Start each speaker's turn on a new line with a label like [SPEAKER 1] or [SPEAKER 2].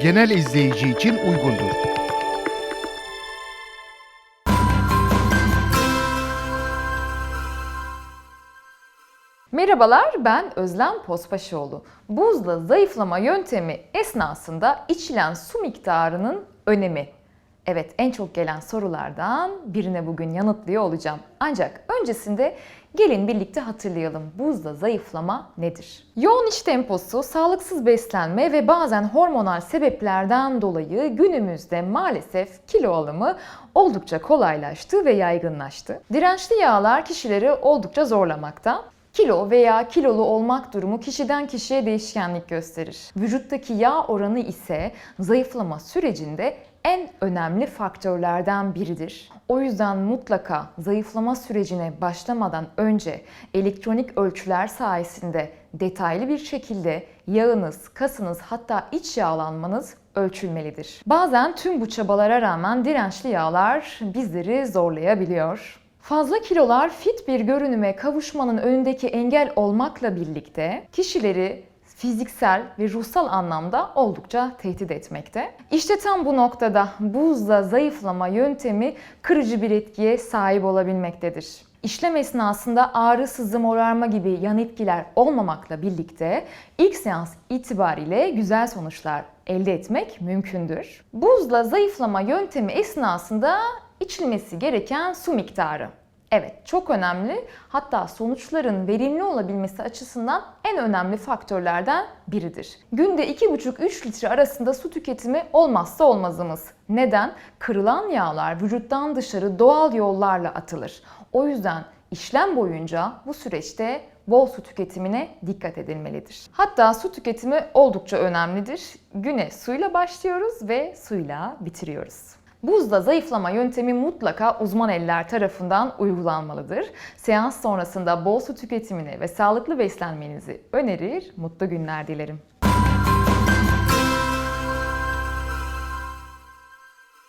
[SPEAKER 1] genel izleyici için uygundur.
[SPEAKER 2] Merhabalar ben Özlem Pospaşoğlu. Buzla zayıflama yöntemi esnasında içilen su miktarının önemi. Evet en çok gelen sorulardan birine bugün yanıtlıyor olacağım. Ancak öncesinde gelin birlikte hatırlayalım buzla zayıflama nedir? Yoğun iş temposu, sağlıksız beslenme ve bazen hormonal sebeplerden dolayı günümüzde maalesef kilo alımı oldukça kolaylaştı ve yaygınlaştı. Dirençli yağlar kişileri oldukça zorlamakta. Kilo veya kilolu olmak durumu kişiden kişiye değişkenlik gösterir. Vücuttaki yağ oranı ise zayıflama sürecinde en önemli faktörlerden biridir. O yüzden mutlaka zayıflama sürecine başlamadan önce elektronik ölçüler sayesinde detaylı bir şekilde yağınız, kasınız hatta iç yağlanmanız ölçülmelidir. Bazen tüm bu çabalara rağmen dirençli yağlar bizleri zorlayabiliyor. Fazla kilolar fit bir görünüme kavuşmanın önündeki engel olmakla birlikte kişileri fiziksel ve ruhsal anlamda oldukça tehdit etmekte. İşte tam bu noktada buzla zayıflama yöntemi kırıcı bir etkiye sahip olabilmektedir. İşlem esnasında ağrı, sızı, morarma gibi yan etkiler olmamakla birlikte ilk seans itibariyle güzel sonuçlar elde etmek mümkündür. Buzla zayıflama yöntemi esnasında içilmesi gereken su miktarı. Evet, çok önemli. Hatta sonuçların verimli olabilmesi açısından en önemli faktörlerden biridir. Günde 2,5-3 litre arasında su tüketimi olmazsa olmazımız. Neden? Kırılan yağlar vücuttan dışarı doğal yollarla atılır. O yüzden işlem boyunca bu süreçte bol su tüketimine dikkat edilmelidir. Hatta su tüketimi oldukça önemlidir. Güne suyla başlıyoruz ve suyla bitiriyoruz. Buzla zayıflama yöntemi mutlaka uzman eller tarafından uygulanmalıdır. Seans sonrasında bol su tüketimini ve sağlıklı beslenmenizi önerir, mutlu günler dilerim.